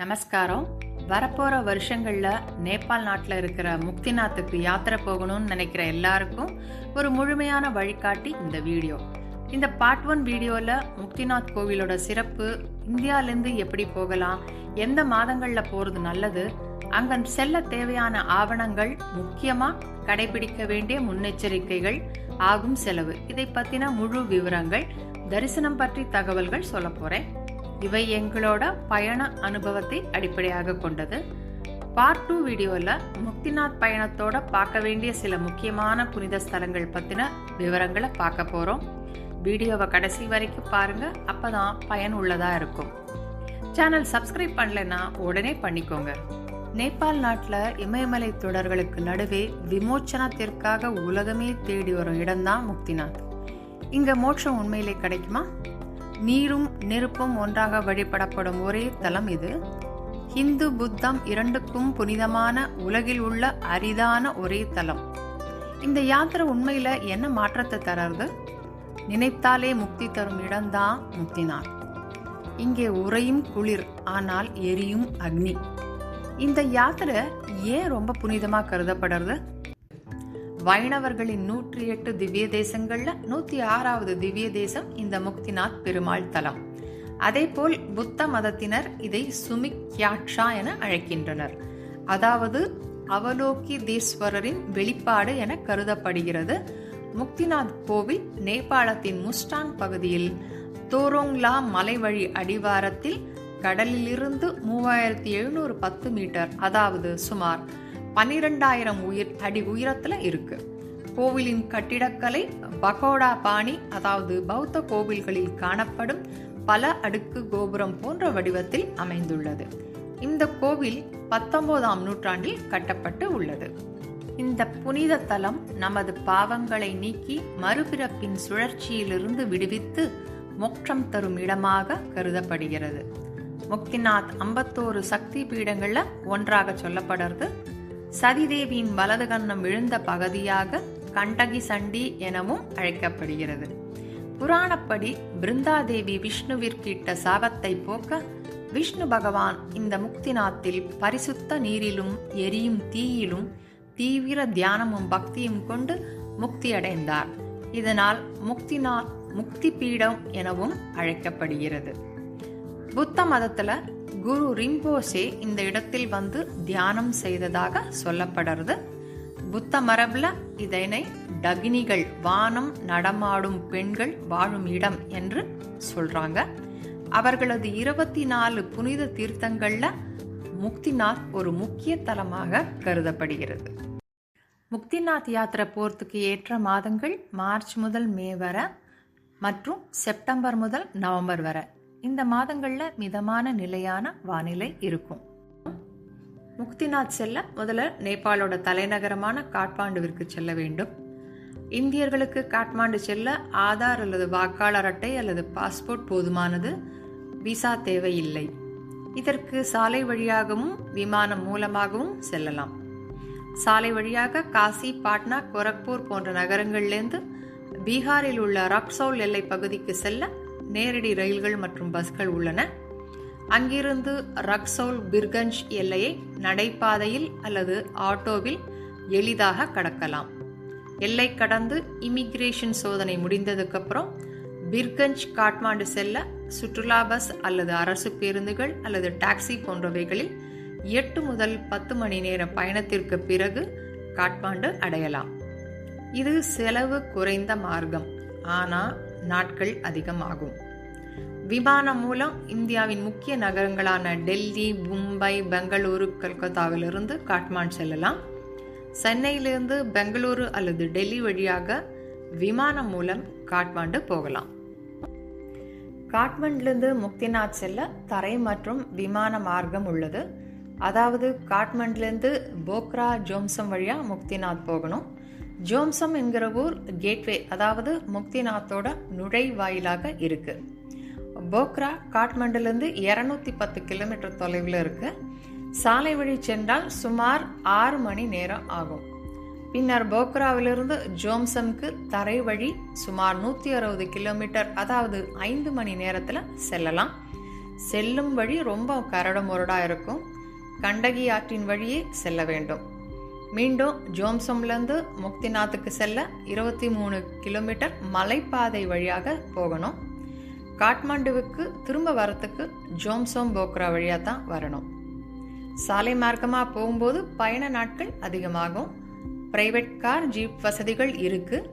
நமஸ்காரம். வரப்போகிற வருஷங்களில் நேபாள் நாட்டில் இருக்கிற முக்திநாத்துக்கு யாத்திரை போகணும்னு நினைக்கிற எல்லாருக்கும் ஒரு முழுமையான வழிகாட்டி இந்த வீடியோ. இந்த பார்ட் ஒன் வீடியோவில் முக்திநாத் கோவிலோட சிறப்பு இந்தியாவிலேருந்து எப்படி போகலாம் எந்த மாதங்களில் போகிறது நல்லது அங்கே செல்ல தேவையான ஆவணங்கள் முக்கியமாக கடைபிடிக்க வேண்டிய முன்னெச்சரிக்கைகள் ஆகும் செலவு. இதை பற்றின முழு விவரங்கள் தரிசனம் பற்றி தகவல்கள் சொல்ல போகிறேன் இவை எங்களோட பயண அனுபவத்தை அடிப்படையாக கொண்டது. பார்ட் டூ வீடியோவில் முக்திநாத் பயணத்தோட பார்க்க வேண்டிய சில முக்கியமான புனித ஸ்தலங்கள் பற்றின விவரங்களை பார்க்க போகிறோம் வீடியோவை கடைசி வரைக்கும் பாருங்கள் அப்போ தான் பயன் பயனுள்ளதாக இருக்கும். சேனல் சப்ஸ்கிரைப் பண்ணலைன்னா உடனே பண்ணிக்கோங்க. நேபாள் நாட்டில் இமயமலை தொடர்களுக்கு நடுவே விமோச்சனத்திற்காக உலகமே தேடி வரும் இடம்தான் முக்திநாத். இங்கே மோட்சம் உண்மையிலே கிடைக்குமா? நீரும் நெருப்பும் ஒன்றாக வழிபடப்படும் ஒரே தலம் இது. ஹிந்து புத்தம் இரண்டுக்கும் புனிதமான உலகில் உள்ள அரிதான ஒரே தலம். இந்த யாத்திரை உண்மையில என்ன மாற்றத்தை தரது? நினைத்தாலே முக்தி தரும் இடம்தான் முக்திநாத் இங்கே உறையும் குளிர் ஆனால் எரியும் அக்னி. இந்த யாத்திரை ஏன் ரொம்ப புனிதமாக கருதப்படுறது? வைணவர்களின் நூற்றி எட்டு திவ்ய தேசங்கள்ல நூத்தி ஆறாவது திவ்ய தேசம் இந்த முக்திநாத் பெருமாள் தலம். அதே போல் புத்த மதத்தினர் இதை சுமிக்யாட்சா என அழைக்கின்றனர். அதாவது அவலோகிதீஸ்வரரின் வெளிப்பாடு என கருதப்படுகிறது. முக்திநாத் கோவில் நேபாளத்தின் முஸ்டாங் பகுதியில் தோரோங்லா மலைவழி அடிவாரத்தில் கடலிலிருந்து மூவாயிரத்தி எழுநூறு பத்து மீட்டர் அதாவது சுமார் பன்னிரெண்டாயிரம் உயிர் அடி உயரத்துல இருக்கு. கோவிலின் கட்டிடக்கலை பகோடா பாணி அதாவது பௌத்த கோவில்களில் காணப்படும் பல அடுக்கு கோபுரம் போன்ற வடிவத்தில் அமைந்துள்ளது. இந்த கோவில் பத்தொன்பதாம் நூற்றாண்டில் கட்டப்பட்டு உள்ளது. இந்த புனித தலம் நமது பாவங்களை நீக்கி மறுபிறப்பின் சுழற்சியிலிருந்து விடுவித்து மோட்சம் தரும் இடமாக கருதப்படுகிறது. முக்திநாத் ஐம்பத்தோரு சக்தி பீடங்கள்ல ஒன்றாக சொல்லப்படுறது சதிதேவியின் வலது கண்ணம் விழுந்த பகுதியாக கண்டகி சண்டி எனவும் அழைக்கப்படுகிறது. புராணப்படி பிருந்தாதேவி விஷ்ணுவிற்கிட்ட சாபத்தை போக்க விஷ்ணு பகவான் இந்த முக்திநாத்தில் பரிசுத்த நீரிலும் எரியும் தீயிலும் தீவிர தியானமும் பக்தியும் கொண்டு முக்தி அடைந்தார் இதனால் முக்திநாத் முக்தி பீடம் எனவும் அழைக்கப்படுகிறது. புத்த மதத்துல குரு ரிம்போசே இந்த இடத்தில் வந்து தியானம் செய்ததாக சொல்லப்படுறது. புத்த மரபில் இதனை டகினிகள் வானம் நடமாடும் பெண்கள் வாழும் இடம் என்று சொல்றாங்க. அவர்களது இருபத்தி நாலு புனித தீர்த்தங்கள்ல முக்திநாத் ஒரு முக்கிய தலமாக கருதப்படுகிறது. முக்திநாத் யாத்திரை போகிறதுக்கு ஏற்ற மாதங்கள் மார்ச் முதல் மே வரை மற்றும் செப்டம்பர் முதல் நவம்பர் வரை. இந்த மாதங்களில் மிதமான நிலையான வானிலை இருக்கும். முக்திநாத் செல்ல முதல்ல நேபாளோட தலைநகரமான காட்மாண்டுவிற்கு செல்ல வேண்டும். இந்தியர்களுக்கு காட்மாண்டு செல்ல ஆதார் அல்லது வாக்காளர் அட்டை அல்லது பாஸ்போர்ட் போதுமானது விசா தேவையில்லை. இதற்கு சாலை வழியாகவும் விமானம் மூலமாகவும் செல்லலாம். சாலை வழியாக காசி பாட்னா கோரக்பூர் போன்ற நகரங்கள்லேருந்து பீகாரில் உள்ள ரக்சௌல் எல்லை பகுதிக்கு செல்ல நேரடி ரயில்கள் மற்றும் பஸ்கள் உள்ளன. அங்கிருந்து ரக்சோல் பிர்கஞ்ச் எல்லையை நடைபாதையில் அல்லது ஆட்டோவில் எளிதாக கடக்கலாம். எல்லை கடந்து இமிக்ரேஷன் சோதனை முடிந்ததுக்கு அப்புறம் பிர்கஞ்ச் காட்மாண்டு செல்ல சுற்றுலா பஸ் அல்லது அரசு பேருந்துகள் அல்லது டாக்ஸி போன்றவைகளில் எட்டு முதல் பத்து மணி நேர பயணத்திற்கு பிறகு காட்மாண்டு அடையலாம். இது செலவு குறைந்த மார்க்கம். ஆனால் நாட்கள் அதிகமாகும். விமானம் மூலம் இந்தியாவின் முக்கிய நகரங்களான டெல்லி மும்பை பெங்களூரு கல்கத்தாவிலிருந்து காட்மாண்ட் செல்லலாம். சென்னையிலிருந்து பெங்களூரு அல்லது டெல்லி வழியாக விமானம் மூலம் காட்மாண்டு போகலாம். காட்மண்ட்லேருந்து முக்திநாத் செல்ல தரை மற்றும் விமான மார்க்கம் உள்ளது. அதாவது காட்மண்ட்லேருந்து போக்ரா ஜோம்சம் வழியாக முக்திநாத் போகணும். ஜோம்சம் என்கிற ஊர் கேட்வே அதாவது முக்திநாத்தோட நுழைவாயிலாக இருக்கு. போக்ரா காட்மண்டுலேருந்து இரநூத்தி பத்து கிலோமீட்டர் தொலைவில் இருக்கு. சாலை வழி சென்றால் சுமார் ஆறு மணி நேரம் ஆகும். பின்னர் போக்ராவிலிருந்து ஜோம்சம்க்கு தரை வழி சுமார் நூற்றி அறுபது கிலோமீட்டர் அதாவது ஐந்து மணி நேரத்தில் செல்லலாம். செல்லும் வழி ரொம்ப கரடு முரடாக இருக்கும். கண்டகி ஆற்றின் வழியே செல்ல வேண்டும். மீண்டும் ஜோம்சம்லேருந்து முக்திநாத்துக்கு செல்ல இருபத்தி மூணு கிலோமீட்டர் மலைப்பாதை வழியாக போகணும். காட்மாண்டுவுக்கு திரும்ப வரத்துக்கு ஜோம்சோம் போக்ரா வழியாக தான் வரணும். சாலை மார்க்கமாக போகும்போது பயண நாட்கள் அதிகமாகும். பிரைவேட் கார் ஜீப் வசதிகள் இருக்கு.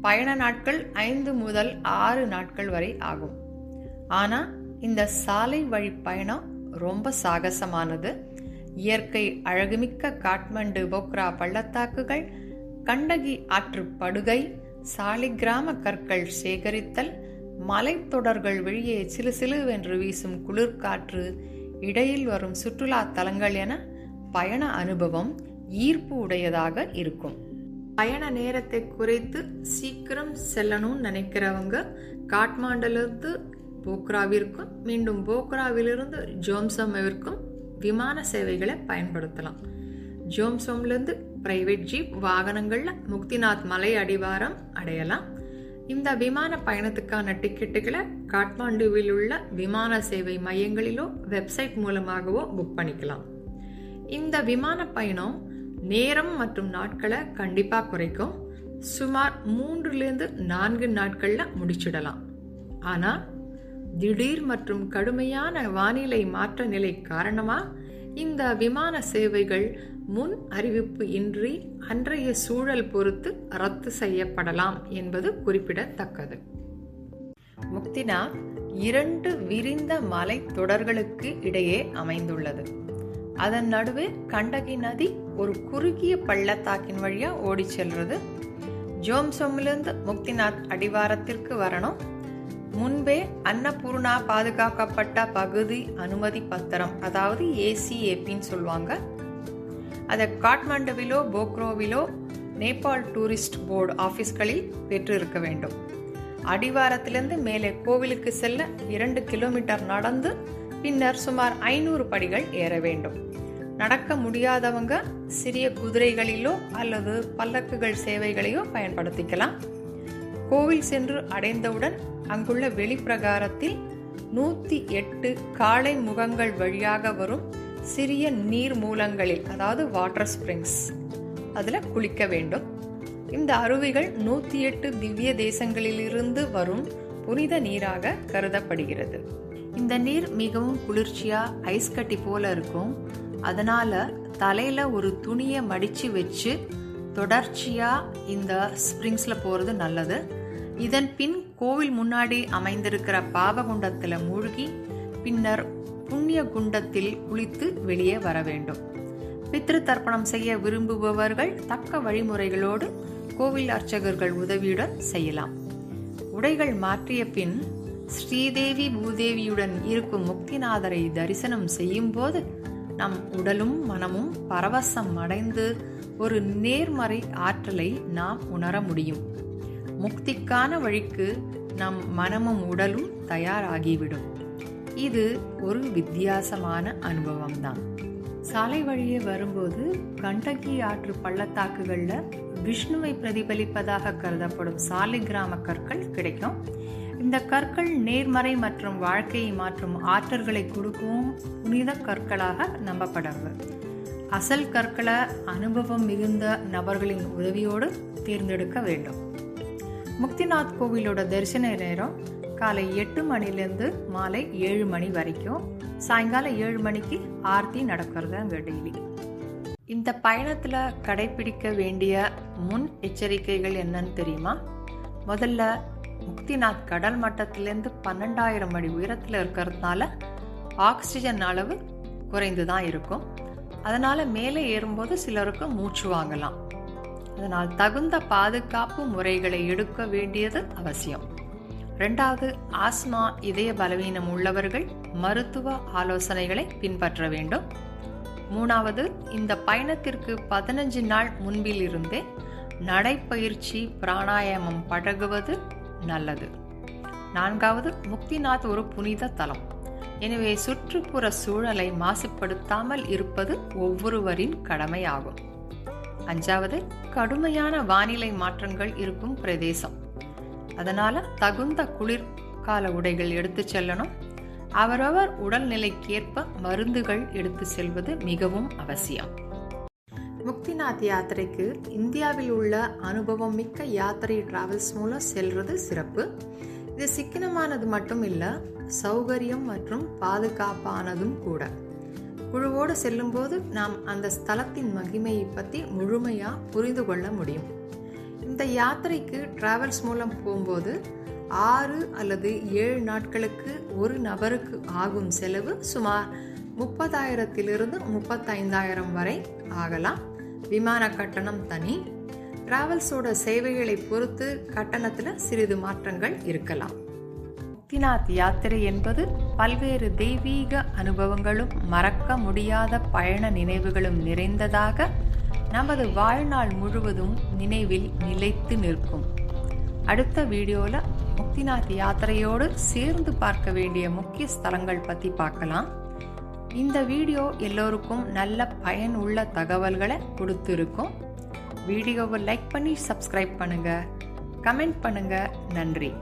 பயண நாட்கள் ஐந்து முதல் ஆறு நாட்கள் வரை ஆகும். ஆனால் இந்த சாலை வழி பயணம் ரொம்ப சாகசமானது. இயற்கை அழகுமிக்க காட்மண்டு போக்ரா பள்ளத்தாக்குகள் கண்டகி ஆற்று படுகை சாலிகிராம கற்கள் சேகரித்தல் மலைத்தொடர்கள் வெளியே சிலு சிலுவென்று வீசும் குளிர்காற்று இடையில் வரும் சுற்றுலா தலங்கள் என பயண அனுபவம் ஈர்ப்பு உடையதாக இருக்கும். பயண நேரத்தை குறைத்து சீக்கிரம் செல்லணும்னு நினைக்கிறவங்க காட்மாண்டிலிருந்து போக்ராவிற்கும் மீண்டும் போக்ராவிலிருந்து ஜோம்சம்விற்கும் விமான சேவைகளை பயன்படுத்தலாம். ஜோம்சோம்லேருந்து பிரைவேட் ஜீப் வாகனங்களில் முக்திநாத் மலை அடிவாரம் அடையலாம். இந்த விமான பயணத்துக்கான டிக்கெட்டுகளை காட்மாண்டுவில் உள்ள விமான சேவை மையங்களிலோ வெப்சைட் மூலமாகவோ புக் பண்ணிக்கலாம். இந்த விமான பயணம் நேரம் மற்றும் நாட்களை கண்டிப்பாக குறைக்கும். சுமார் மூன்றுலேருந்து நான்கு நாட்களில் முடிச்சிடலாம். ஆனால் திடீர் மற்றும் கடுமையான வானிலை மாற்ற நிலை காரணமாக இந்த விமான சேவைகள் முன் அறிவிப்பு இன்றி அன்றைய சூழல் பொறுத்து ரத்து செய்யப்படலாம் என்பது குறிப்பிடத்தக்கது. முக்திநாத் இரண்டு விரிந்த மலை தொடர்களுக்கு இடையே அமைந்துள்ளது. அதன் நடுவே கண்டகி நதி ஒரு குறுகிய பள்ளத்தாக்கின் வழியா ஓடி செல்றது. ஜோம்சோமிலிருந்து முக்திநாத் அடிவாரத்திற்கு வரணும். முன்பே அன்னபூர்ணா பாதுகாக்கப்பட்ட பகுதி அனுமதி பத்திரம் அதாவது ஏசிஏபின்னு சொல்லுவாங்க. அதை காட்மாண்டுவிலோ போக்ரோவிலோ நேபாள் டூரிஸ்ட் போர்டு ஆஃபீஸ்களில் பெற்று இருக்க வேண்டும். அடிவாரத்திலிருந்து மேலே கோவிலுக்கு செல்ல இரண்டு கிலோமீட்டர் நடந்து பின்னர் சுமார் ஐநூறு படிகள் ஏற வேண்டும். நடக்க முடியாதவங்க சிறிய குதிரைகளிலோ அல்லது பல்லக்குகள் சேவைகளையோ பயன்படுத்திக்கலாம். கோவில் சென்று அடைந்தவுடன் அங்குள்ள வெளிப்பிரகாரத்தில் நூத்தி எட்டு காளை முகங்கள் வழியாக வரும் சிறிய நீர் மூலங்களில் அதாவது வாட்டர் ஸ்ப்ரிங்ஸ் அதில் குளிக்க வேண்டும். இந்த அருவிகள் நூத்தி எட்டு திவ்ய தேசங்களிலிருந்து வரும் புனித நீராக கருதப்படுகிறது. இந்த நீர் மிகவும் குளிர்ச்சியா ஐஸ் கட்டி போல இருக்கும். அதனால தலையில ஒரு துணியை மடிச்சு வச்சு தொடர்ச்சியா இந்த ஸ்ப்ரிங்ஸ்ல போறது நல்லது. இதன் பின் கோவில் முன்னாடி அமைந்திருக்கிற பாவகுண்டத்தில் மூழ்கி பின்னர் புண்ணிய குண்டத்தில் குளித்து வெளியே வர வேண்டும். பித்ரு தர்ப்பணம் செய்ய விரும்புபவர்கள் தக்க வழிமுறைகளோடு கோவில் அர்ச்சகர்கள் உதவியுடன் செய்யலாம். உடைகள் மாற்றிய பின் ஸ்ரீதேவி பூதேவியுடன் இருக்கும் முக்திநாதரை தரிசனம் செய்யும் போது நம் உடலும் மனமும் பரவசம் அடைந்து ஒரு நேர்மறை ஆற்றலை நாம் உணர முடியும். முக்திக்கான வழிக்கு நம் மனமும் உடலும் தயாராகிவிடும். இது ஒரு வித்தியாசமான அனுபவம்தான். சாலை வழியே வரும்போது கண்டகி ஆற்று பள்ளத்தாக்குகளில் விஷ்ணுவை பிரதிபலிப்பதாக கருதப்படும் சாலை கிராம கற்கள் கிடைக்கும். இந்த கற்கள் நேர்மறை மற்றும் வாழ்க்கையை மாற்றும் ஆற்றல்களை கொடுக்கும் புனித கற்களாக நம்பப்படவு அசல் கற்களை அனுபவம் மிகுந்த நபர்களின் உதவியோடு தேர்ந்தெடுக்க வேண்டும். முக்திநாத் கோவிலோட தரிசன நேரம் காலை எட்டு மணிலேருந்து மாலை ஏழு மணி வரைக்கும். சாயங்காலம் ஏழு மணிக்கு ஆர்த்தி நடக்கிறது அங்கே டெய்லி இந்த பயணத்தில் கடைபிடிக்க வேண்டிய முன் எச்சரிக்கைகள் என்னன்னு தெரியுமா? முதல்ல முக்திநாத் கடல் மட்டத்திலேருந்து பன்னெண்டாயிரம் அடி உயரத்தில் இருக்கிறதுனால ஆக்சிஜன் அளவு குறைந்து தான் இருக்கும். அதனால் மேலே ஏறும்போது சிலருக்கு மூச்சு வாங்கலாம். அதனால் தகுந்த பாதுகாப்பு முறைகளை எடுக்க வேண்டியது அவசியம். ரெண்டாவது ஆஸ்மா இதய பலவீனம் உள்ளவர்கள் மருத்துவ ஆலோசனைகளை பின்பற்ற வேண்டும். மூணாவது இந்த பயணத்திற்கு பதினஞ்சு நாள் முன்பில் இருந்தே நடைப்பயிற்சி பிராணாயாமம் பழகுவது நல்லது. நான்காவது முக்திநாத் ஒரு புனித தலம். எனவே சுற்றுப்புற சூழலை மாசுபடுத்தாமல் இருப்பது ஒவ்வொருவரின் கடமையாகும். அஞ்சாவது கடுமையான வானிலை மாற்றங்கள் இருக்கும் பிரதேசம். அதனால தகுந்த குளிர்கால உடைகள் எடுத்து செல்லணும். அவரவர் உடல்நிலைக்கேற்ப மருந்துகள் எடுத்து செல்வது மிகவும் அவசியம். முக்திநாத் யாத்திரைக்கு இந்தியாவில் உள்ள அனுபவம் மிக்க யாத்திரை டிராவல்ஸ் மூலம் செல்வது சிறப்பு. இது சிக்கனமானது மட்டும் இல்லை சௌகரியம் மற்றும் பாதுகாப்பானதும் கூட. குழுவோடு செல்லும்போது நாம் அந்த ஸ்தலத்தின் மகிமையை பற்றி முழுமையாக புரிந்து கொள்ள முடியும். இந்த யாத்திரைக்கு டிராவல்ஸ் மூலம் போகும்போது ஆறு அல்லது ஏழு நாட்களுக்கு ஒரு நபருக்கு ஆகும் செலவு சுமார் முப்பதாயிரத்திலிருந்து முப்பத்தைந்தாயிரம் வரை ஆகலாம். விமான கட்டணம் தனி. டிராவல்ஸோட சேவைகளை பொறுத்து கட்டணத்தில் சிறிது மாற்றங்கள் இருக்கலாம். முக்திநாத் யாத்திரை என்பது பல்வேறு தெய்வீக அனுபவங்களும் மறக்க முடியாத பயண நினைவுகளும் நிறைந்ததாக நமது வாழ்நாள் முழுவதும் நினைவில் நிலைத்து நிற்கும். அடுத்த வீடியோவில் முக்திநாத் யாத்திரையோடு சேர்ந்து பார்க்க வேண்டிய முக்கிய ஸ்தலங்கள் பற்றி பார்க்கலாம். இந்த வீடியோ எல்லோருக்கும் நல்ல பயனுள்ள தகவல்களை கொடுத்துருக்கும். வீடியோவை லைக் பண்ணி சப்ஸ்கிரைப் பண்ணுங்கள் கமெண்ட் பண்ணுங்கள் நன்றி.